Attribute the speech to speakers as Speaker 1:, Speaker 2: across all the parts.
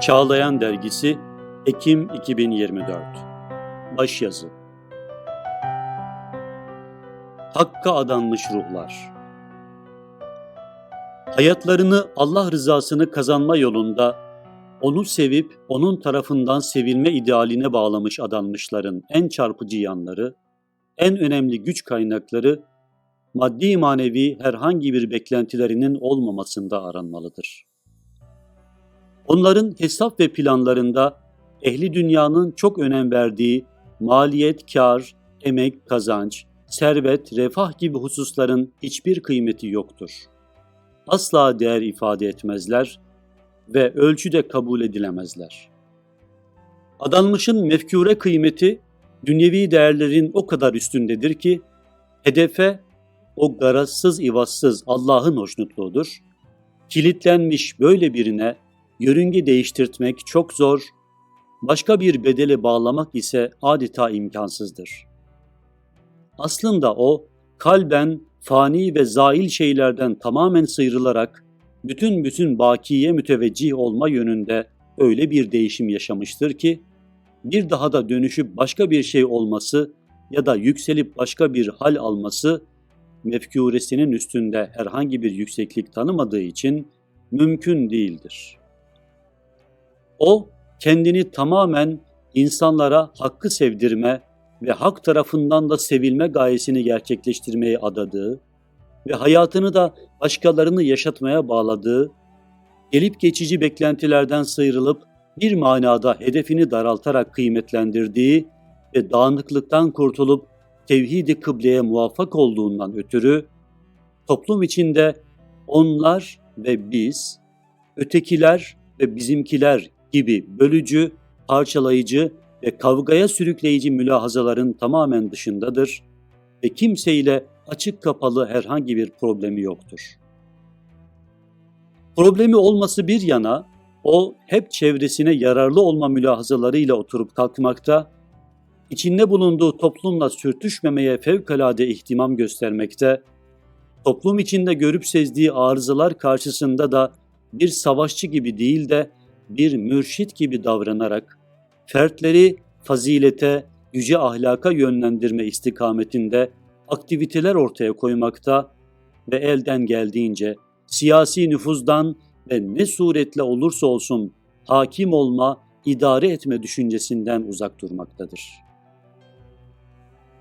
Speaker 1: Çağlayan Dergisi Ekim 2024 Başyazı Hakka adanmış ruhlar. Hayatlarını Allah rızasını kazanma yolunda onu sevip onun tarafından sevilme idealine bağlamış adanmışların en çarpıcı yanları, en önemli güç kaynakları maddi manevi herhangi bir beklentilerinin olmamasında aranmalıdır. Onların hesap ve planlarında ehli dünyanın çok önem verdiği maliyet, kar, emek, kazanç, servet, refah gibi hususların hiçbir kıymeti yoktur. Asla değer ifade etmezler ve ölçüde kabul edilemezler. Adanmışın mefkure kıymeti dünyevi değerlerin o kadar üstündedir ki hedefe o garazsız ivazsız Allah'ın hoşnutluğudur. Kilitlenmiş böyle birine yörünge değiştirtmek çok zor, başka bir bedele bağlamak ise adeta imkansızdır. Aslında o kalben fani ve zail şeylerden tamamen sıyrılarak bütün bütün bakiye müteveccih olma yönünde öyle bir değişim yaşamıştır ki bir daha da dönüşüp başka bir şey olması ya da yükselip başka bir hal alması mefkuresinin üstünde herhangi bir yükseklik tanımadığı için mümkün değildir. O kendini tamamen insanlara hakkı sevdirme ve hak tarafından da sevilme gayesini gerçekleştirmeye adadığı ve hayatını da başkalarını yaşatmaya bağladığı, gelip geçici beklentilerden sıyrılıp bir manada hedefini daraltarak kıymetlendirdiği ve dağınıklıktan kurtulup tevhidi kıbleye muvaffak olduğundan ötürü toplum içinde onlar ve biz, ötekiler ve bizimkiler gibi bölücü, parçalayıcı ve kavgaya sürükleyici mülahazaların tamamen dışındadır ve kimseyle açık kapalı herhangi bir problemi yoktur. Problemi olması bir yana, o hep çevresine yararlı olma mülahazalarıyla oturup kalkmakta, içinde bulunduğu toplumla sürtüşmemeye fevkalade ihtimam göstermekte, toplum içinde görüp sezdiği arızalar karşısında da bir savaşçı gibi değil de bir mürşit gibi davranarak fertleri fazilete, yüce ahlaka yönlendirme istikametinde aktiviteler ortaya koymakta ve elden geldiğince siyasi nüfuzdan ve ne suretle olursa olsun hakim olma, idare etme düşüncesinden uzak durmaktadır.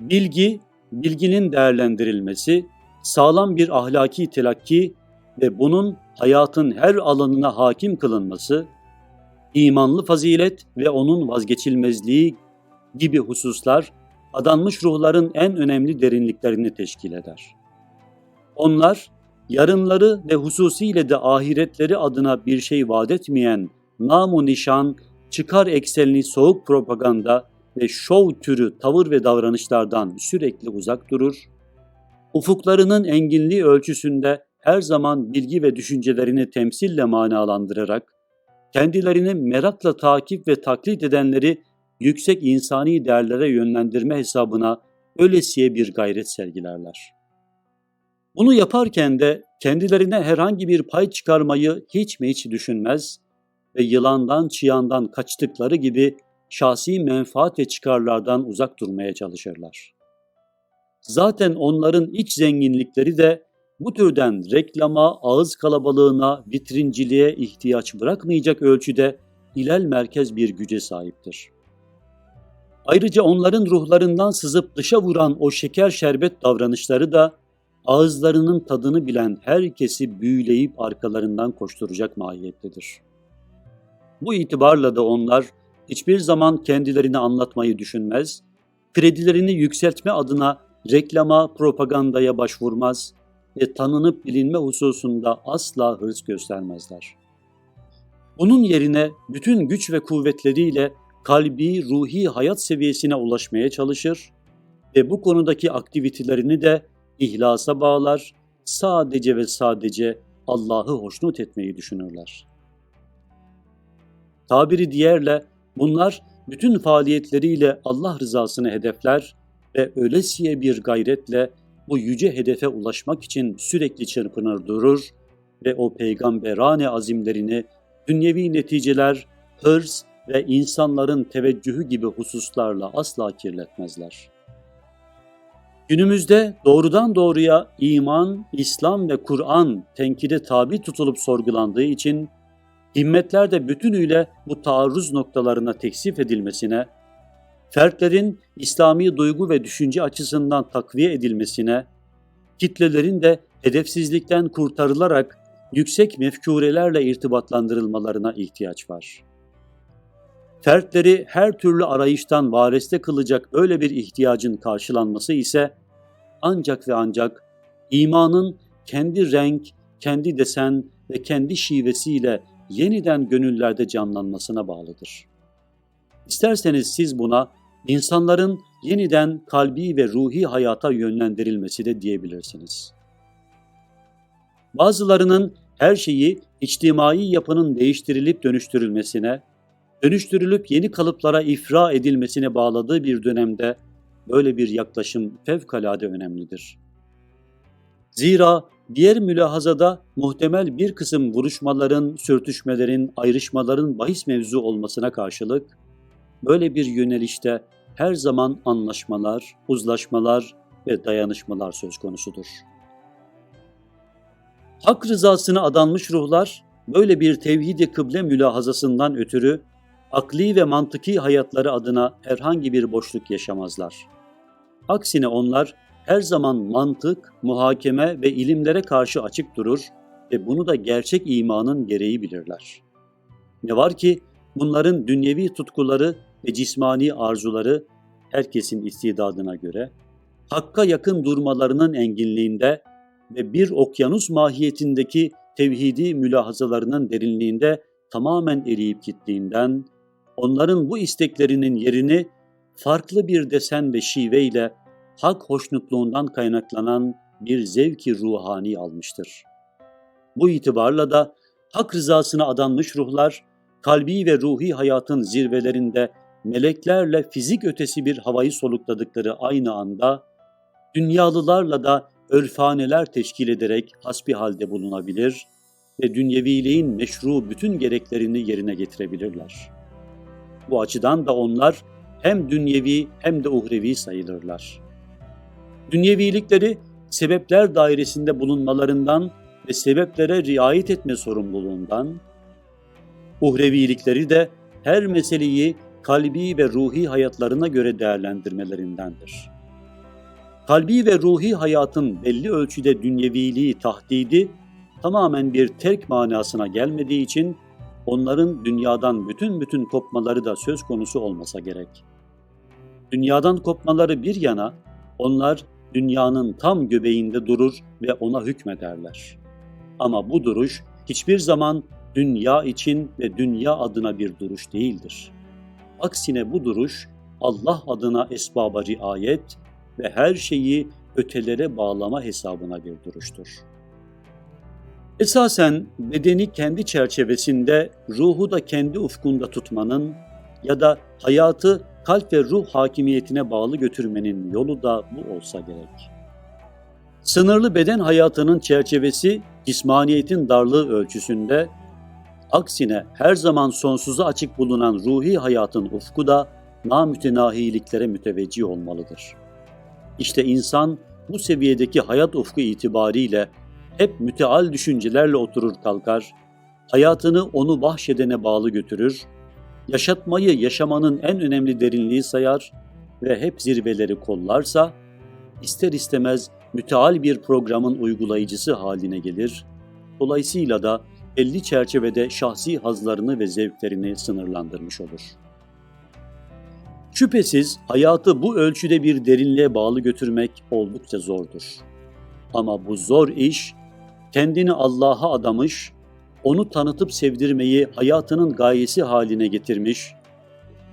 Speaker 1: Bilgi, bilginin değerlendirilmesi, sağlam bir ahlaki telakki ve bunun hayatın her alanına hakim kılınması, imanlı fazilet ve onun vazgeçilmezliği gibi hususlar adanmış ruhların en önemli derinliklerini teşkil eder. Onlar yarınları ve hususiyle de ahiretleri adına bir şey vaat etmeyen namu nişan, çıkar eksenli soğuk propaganda ve şov türü tavır ve davranışlardan sürekli uzak durur, ufuklarının enginliği ölçüsünde her zaman bilgi ve düşüncelerini temsille manalandırarak, kendilerini merakla takip ve taklit edenleri yüksek insani değerlere yönlendirme hesabına ölesiye bir gayret sergilerler. Bunu yaparken de kendilerine herhangi bir pay çıkarmayı hiç mi hiç düşünmez ve yılandan çıyandan kaçtıkları gibi şahsi menfaat ve çıkarlardan uzak durmaya çalışırlar. Zaten onların iç zenginlikleri de bu türden reklama, ağız kalabalığına, vitrinciliğe ihtiyaç bırakmayacak ölçüde hilal merkez bir güce sahiptir. Ayrıca onların ruhlarından sızıp dışa vuran o şeker şerbet davranışları da ağızlarının tadını bilen herkesi büyüleyip arkalarından koşturacak mahiyettedir. Bu itibarla da onlar hiçbir zaman kendilerini anlatmayı düşünmez, kredilerini yükseltme adına reklama, propagandaya başvurmaz ve tanınıp bilinme hususunda asla hırs göstermezler. Bunun yerine bütün güç ve kuvvetleriyle kalbi, ruhi hayat seviyesine ulaşmaya çalışır ve bu konudaki aktivitelerini de ihlasa bağlar, sadece ve sadece Allah'ı hoşnut etmeyi düşünürler. Tabiri diğerle bunlar bütün faaliyetleriyle Allah rızasını hedefler ve ölesiye bir gayretle bu yüce hedefe ulaşmak için sürekli çırpınır durur ve o peygamberane azimlerini dünyevi neticeler hırs ve insanların teveccühü gibi hususlarla asla kirletmezler. Günümüzde doğrudan doğruya iman, İslam ve Kur'an tenkide tabi tutulup sorgulandığı için himmetler de bütünüyle bu taarruz noktalarına teksif edilmesine, fertlerin İslami duygu ve düşünce açısından takviye edilmesine, kitlelerin de hedefsizlikten kurtarılarak yüksek mefkurelerle irtibatlandırılmalarına ihtiyaç var. Fertleri her türlü arayıştan vareste kılacak öyle bir ihtiyacın karşılanması ise ancak ve ancak imanın kendi renk, kendi desen ve kendi şivesiyle yeniden gönüllerde canlanmasına bağlıdır. İsterseniz siz buna insanların yeniden kalbi ve ruhi hayata yönlendirilmesi de diyebilirsiniz. Bazılarının her şeyi içtimai yapının değiştirilip dönüştürülmesine, dönüştürülüp yeni kalıplara ifra edilmesine bağladığı bir dönemde böyle bir yaklaşım fevkalade önemlidir. Zira diğer mülahazada muhtemel bir kısım vuruşmaların, sürtüşmelerin, ayrışmaların bahis mevzu olmasına karşılık, böyle bir yönelişte her zaman anlaşmalar, uzlaşmalar ve dayanışmalar söz konusudur. Hak rızasına adanmış ruhlar böyle bir tevhid-i kıble mülahazasından ötürü akli ve mantıki hayatları adına herhangi bir boşluk yaşamazlar. Aksine onlar her zaman mantık, muhakeme ve ilimlere karşı açık durur ve bunu da gerçek imanın gereği bilirler. Ne var ki bunların dünyevi tutkuları ve cismani arzuları herkesin istidadına göre hakka yakın durmalarının enginliğinde ve bir okyanus mahiyetindeki tevhidi mülahazalarının derinliğinde tamamen eriyip gittiğinden onların bu isteklerinin yerini farklı bir desen ve şiveyle hak hoşnutluğundan kaynaklanan bir zevki ruhani almıştır. Bu itibarla da hak rızasına adanmış ruhlar, kalbi ve ruhi hayatın zirvelerinde meleklerle fizik ötesi bir havayı solukladıkları aynı anda, dünyalılarla da örfaneler teşkil ederek hasbi halde bulunabilir ve dünyeviliğin meşru bütün gereklerini yerine getirebilirler. Bu açıdan da onlar hem dünyevi hem de uhrevi sayılırlar. Dünyevilikleri sebepler dairesinde bulunmalarından ve sebeplere riayet etme sorumluluğundan, uhrevilikleri de her meseleyi kalbi ve ruhi hayatlarına göre değerlendirmelerindendir. Kalbi ve ruhi hayatın belli ölçüde dünyeviliği tahdidi tamamen bir terk manasına gelmediği için onların dünyadan bütün bütün kopmaları da söz konusu olmasa gerek. Dünyadan kopmaları bir yana onlar dünyanın tam göbeğinde durur ve ona hükmederler. Ama bu duruş hiçbir zaman dünya için ve dünya adına bir duruş değildir. Aksine bu duruş Allah adına esbaba riayet ve her şeyi ötelere bağlama hesabına bir duruştur. Esasen bedeni kendi çerçevesinde, ruhu da kendi ufkunda tutmanın ya da hayatı kalp ve ruh hakimiyetine bağlı götürmenin yolu da bu olsa gerek. Sınırlı beden hayatının çerçevesi cismaniyetin darlığı ölçüsünde, aksine her zaman sonsuza açık bulunan ruhi hayatın ufku da namütenahiliklere müteveccih olmalıdır. İşte insan bu seviyedeki hayat ufku itibariyle hep müteal düşüncelerle oturur kalkar, hayatını onu bahşedene bağlı götürür yaşatmayı yaşamanın en önemli derinliği sayar ve hep zirveleri kollarsa, ister istemez müteal bir programın uygulayıcısı haline gelir, dolayısıyla da belli çerçevede şahsi hazlarını ve zevklerini sınırlandırmış olur. Şüphesiz hayatı bu ölçüde bir derinliğe bağlı götürmek oldukça zordur. Ama bu zor iş kendini Allah'a adamış, onu tanıtıp sevdirmeyi hayatının gayesi haline getirmiş,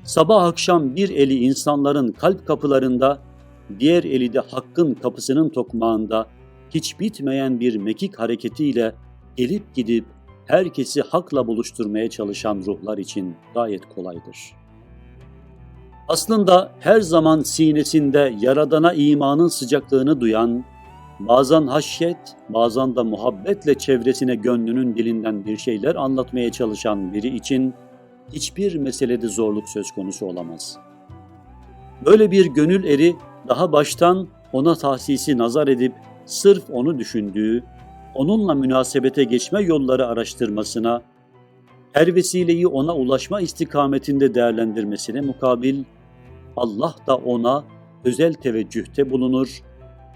Speaker 1: sabah akşam bir eli insanların kalp kapılarında, diğer eli de hakkın kapısının tokmağında hiç bitmeyen bir mekik hareketiyle gelip gidip herkesi hakla buluşturmaya çalışan ruhlar için gayet kolaydır. Aslında her zaman sinesinde Yaradan'a imanın sıcaklığını duyan, bazen haşyet, bazen de muhabbetle çevresine gönlünün dilinden bir şeyler anlatmaya çalışan biri için hiçbir meselede zorluk söz konusu olamaz. Böyle bir gönül eri daha baştan ona tahsisi nazar edip sırf onu düşündüğü, onunla münasebete geçme yolları araştırmasına, her vesileyi ona ulaşma istikametinde değerlendirmesine mukabil, Allah da ona özel teveccühte bulunur,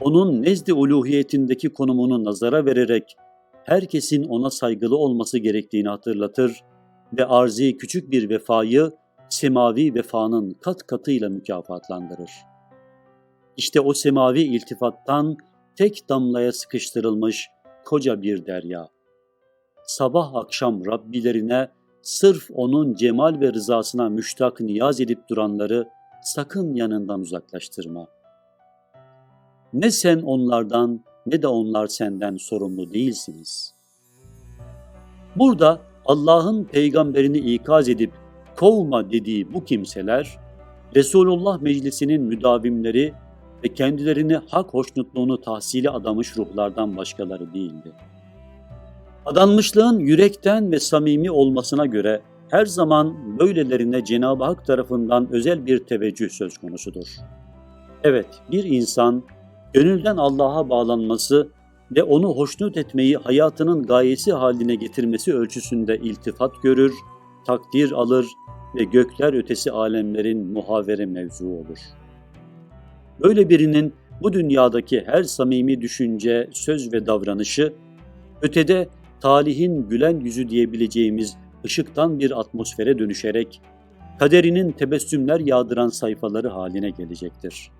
Speaker 1: onun nezd-i uluhiyetindeki konumunu nazara vererek herkesin ona saygılı olması gerektiğini hatırlatır ve arzi küçük bir vefayı semavi vefanın kat katıyla mükafatlandırır. İşte o semavi iltifattan tek damlaya sıkıştırılmış koca bir derya. Sabah akşam Rabbilerine sırf onun cemal ve rızasına müştak niyaz edip duranları sakın yanından uzaklaştırma. Ne sen onlardan ne de onlar senden sorumlu değilsiniz. Burada Allah'ın peygamberini ikaz edip kovma dediği bu kimseler, Resulullah meclisinin müdavimleri ve kendilerini hak hoşnutluğunu tahsili adamış ruhlardan başkaları değildi. Adanmışlığın yürekten ve samimi olmasına göre her zaman böylelerine Cenab-ı Hak tarafından özel bir teveccüh söz konusudur. Evet, bir insan gönülden Allah'a bağlanması ve onu hoşnut etmeyi hayatının gayesi haline getirmesi ölçüsünde iltifat görür, takdir alır ve gökler ötesi alemlerin muhavere mevzu olur. Böyle birinin bu dünyadaki her samimi düşünce, söz ve davranışı, ötede talihin gülen yüzü diyebileceğimiz ışıktan bir atmosfere dönüşerek, kaderinin tebessümler yağdıran sayfaları haline gelecektir.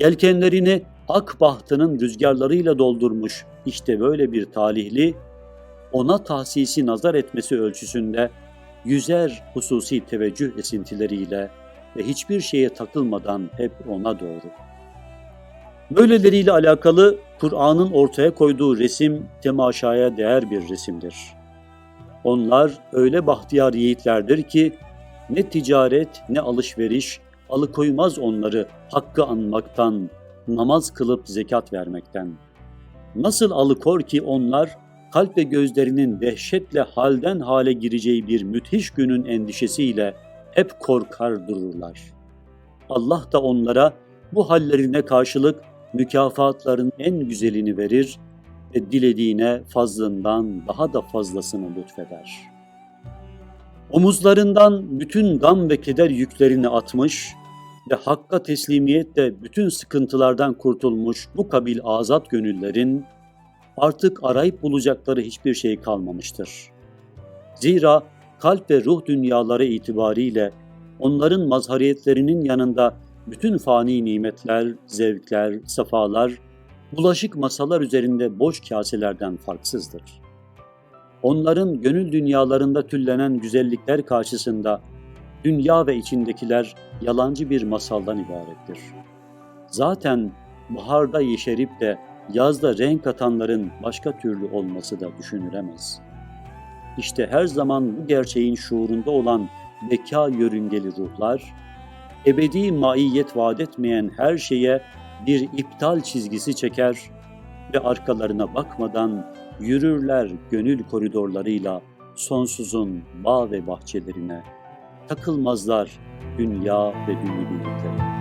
Speaker 1: Yelkenlerini ak bahtının rüzgarlarıyla doldurmuş işte böyle bir talihli, ona tahsisi nazar etmesi ölçüsünde yüzer hususi teveccüh esintileriyle ve hiçbir şeye takılmadan hep ona doğru. Böyleleriyle alakalı Kur'an'ın ortaya koyduğu resim temaşaya değer bir resimdir. Onlar öyle bahtiyar yiğitlerdir ki ne ticaret ne alışveriş alıkoymaz onları hakkı anmaktan, namaz kılıp zekat vermekten. Nasıl alıkor ki onlar kalp ve gözlerinin dehşetle halden hale gireceği bir müthiş günün endişesiyle hep korkar dururlar. Allah da onlara bu hallerine karşılık mükafatların en güzelini verir ve dilediğine fazlından daha da fazlasını lütfeder. Omuzlarından bütün gam ve keder yüklerini atmış ve hakka teslimiyetle bütün sıkıntılardan kurtulmuş bu kabil azat gönüllerin artık arayıp bulacakları hiçbir şey kalmamıştır. Zira kalp ve ruh dünyaları itibariyle onların mazhariyetlerinin yanında bütün fani nimetler, zevkler, safalar, bulaşık masalar üzerinde boş kaselerden farksızdır. Onların gönül dünyalarında tüllenen güzellikler karşısında dünya ve içindekiler yalancı bir masaldan ibarettir. Zaten baharda yeşerip de yazda renk atanların başka türlü olması da düşünülemez. İşte her zaman bu gerçeğin şuurunda olan beka yörüngeli ruhlar, ebedi maiyet vaat etmeyen her şeye bir iptal çizgisi çeker ve arkalarına bakmadan yürürler gönül koridorlarıyla sonsuzun bağ ve bahçelerine, takılmazlar dünya ve dünyevilikleri.